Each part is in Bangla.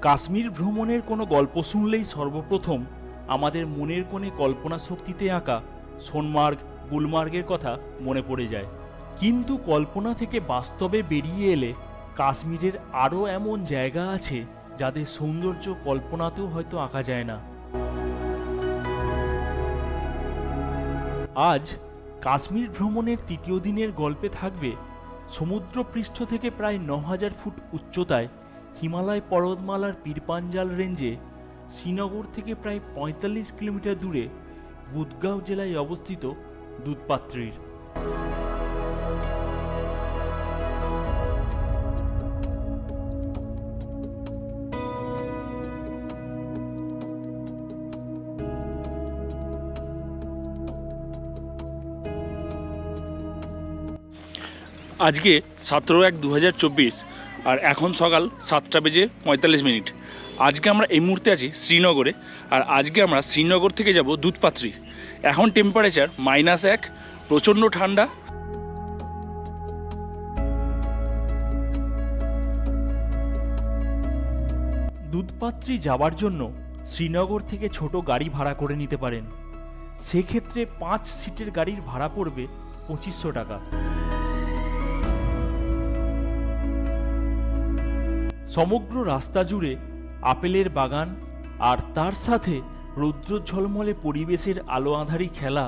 কাশ্মীর ভ্রমণের কোনো গল্প শুনলেই সর্বপ্রথম আমাদের মনের কোণে কল্পনা শক্তিতে আঁকা সোনমার্গ, গুলমার্গের কথা মনে পড়ে যায়। কিন্তু কল্পনা থেকে বাস্তবে বেরিয়ে এলে কাশ্মীরের আরও এমন জায়গা আছে যাদের সৌন্দর্য কল্পনাতেও হয়তো আঁকা যায় না। আজ কাশ্মীর ভ্রমণের তৃতীয় দিনের গল্পে থাকবে সমুদ্রপৃষ্ঠ থেকে প্রায় ন হাজার ফুট উচ্চতায় হিমালয় পর্বতমালার পীরপাঞ্জাল রেঞ্জে শ্রীনগর থেকে প্রায় পঁয়তাল্লিশ কিলোমিটার দূরে বুদগাঁও জেলায় অবস্থিত দুধপাত্রীর। আজকে সতেরো এক দু আর এখন সকাল সাতটা বেজে পঁয়তাল্লিশ মিনিট। আজকে আমরা এই মুহূর্তে আছি শ্রীনগরে, আর আজকে আমরা শ্রীনগর থেকে যাব দুধপাত্রি। এখন টেম্পারেচার মাইনাস এক, প্রচণ্ড ঠান্ডা। দুধপাত্রী যাওয়ার জন্য শ্রীনগর থেকে ছোট গাড়ি ভাড়া করে নিতে পারেন। সেক্ষেত্রে পাঁচ সিটের গাড়ির ভাড়া পড়বে পঁচিশশো টাকা। সমগ্র রাস্তা জুড়ে আপেলের বাগান আর তার সাথে রৌদ্র ঝলমলে পরিবেশের আলো আঁধারি খেলা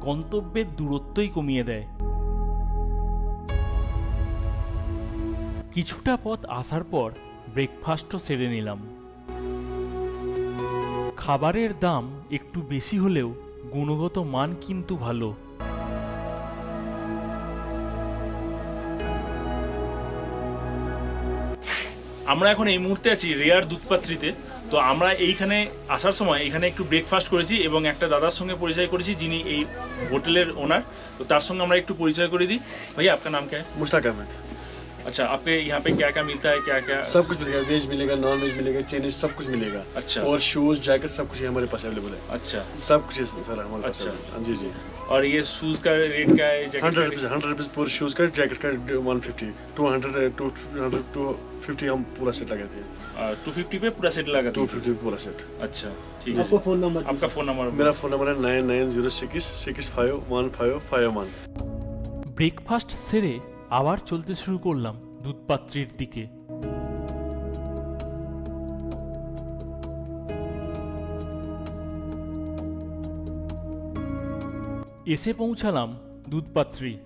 গন্তব্যের দূরত্বই কমিয়ে দেয়। কিছুটা পথ আসার পর ব্রেকফাস্টও সেরে নিলাম। খাবারের দাম একটু বেশি হলেও গুণগত মান কিন্তু ভালো। আমরা এখন এই মুহূর্তে আছি রেয়ার দুধপাত্রিতে। তো আমরা এইখানে আসার সময় এখানে একটু ব্রেকফাস্ট করেছি এবং একটা দাদার সঙ্গে পরিচয় করেছি, যিনি এই হোটেলের ওনার তো তার সঙ্গে আমরা একটু পরিচয় করে দিই। ভাইয়া, আপনার নাম কে? মুস্তাক আহমেদ। अच्छा आपके यहाँ पे क्या क्या मिलता है क्या क्या सब कुछ मिलेगा वेज मिलेगा नॉन वेज मिलेगा चाइनीज़ सब कुछ मिलेगा। अच्छा। और शूज़ जैकेट सब कुछ हमारे पास अवेलेबल है। अच्छा। सब कुछ सर हमारे पास अच्छा। हाँ, जी जी। और ये शूज़ का रेट क्या है हंड्रेड रुपीज़ हंड्रेड रुपीज़ पूरे शूज़ का जैकेट का one fifty two hundred two hundred two fifty हम पूरा सेट लगाते हैं। टू फिफ्टी पे पूरा सेट लगा टू फिफ्टी पे पूरा सेट अच्छा आपका फ़ोन नंबर आपका फ़ोन नंबर मेरा फ़ोन नंबर है nine nine zero six six five one five five one breakfast सिरे আবার চলতে শুরু করলাম দুধপাত্রীর দিকে। এসে পৌঁছালাম দুধপাত্রী।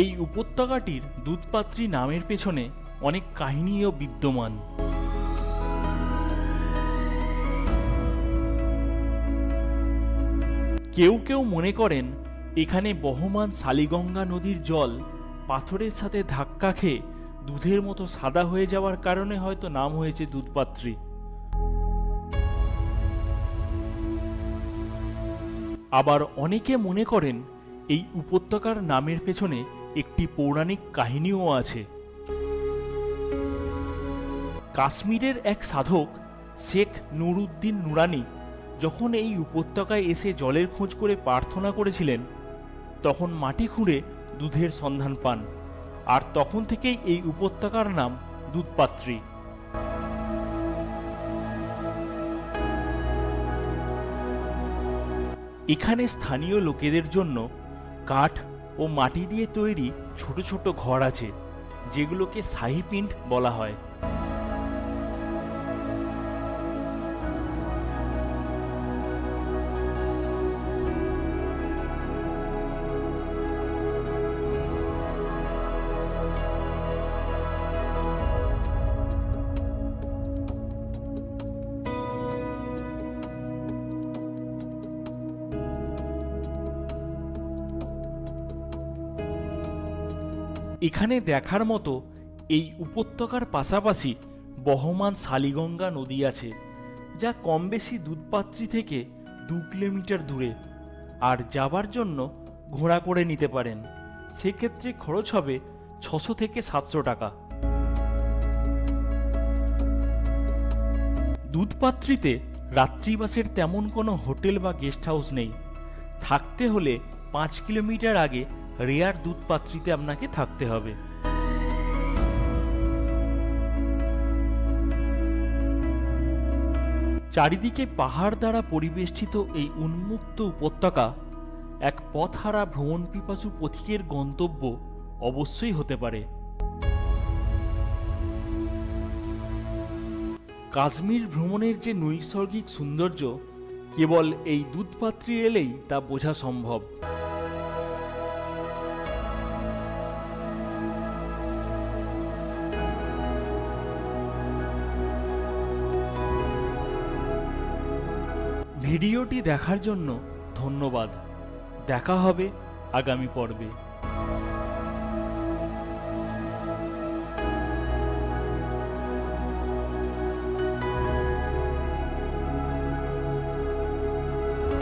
এই উপত্যকাটির দুধপাত্রী নামের পেছনে অনেক কাহিনীও বিদ্যমান। কেউ কেউ মনে করেন, এখানে বহমান শালিগঙ্গা নদীর জল পাথরের সাথে ধাক্কা খেয়ে দুধের মতো সাদা হয়ে যাওয়ার কারণে হয়তো নাম হয়েছে দুধপাত্রী আবার অনেকে মনে করেন, এই উপত্যকার নামের পেছনে একটি পৌরাণিক কাহিনীও আছে। কাশ্মীরের এক সাধক, শেখ নুরুদ্দিন নুরানি, যখন এই উপত্যকায় এসে জলের খোঁজ করে প্রার্থনা করেছিলেন, তখন মাটি খুঁড়ে দুধের সন্ধান পান, আর তখন থেকেই এই উপত্যকার নাম দুধপাত্রী। এখানে স্থানীয় লোকেদের জন্য কাঠ ও মাটি দিয়ে তৈরি ছোট ছোট ঘর আছে যেগুলোকে শাহি বলা হয়। এখানে দেখার মতো এই উপত্যকার পাশাপাশি বহমান শালিগঙ্গা নদী আছে, যা কম বেশি দুধপাত্রি থেকে দু কিলোমিটার দূরে, আর যাবার জন্য ঘোড়া করে নিতে পারেন। সেক্ষেত্রে খরচ হবে ছশো থেকে সাতশো টাকা। দুধপাত্রিতে রাত্রিবাসের তেমন কোনো হোটেল বা গেস্ট হাউস নেই। থাকতে হলে পাঁচ কিলোমিটার আগে রেয়ার দুধপাত্রিতে আপনাকে থাকতে হবে। চারিদিকে পাহাড় দ্বারা পরিবেষ্টিত এই উন্মুক্ত উপত্যকা এক পথহারা ভ্রমণ পিপাসু পথিকের গন্তব্য অবশ্যই হতে পারে। কাশ্মীর ভ্রমণের যে নৈসর্গিক সৌন্দর্য, কেবল এই দুধপাত্রী এলেই তা বোঝা সম্ভব। ভিডিওটি দেখার জন্য ধন্যবাদ। দেখা হবে আগামী পর্বে।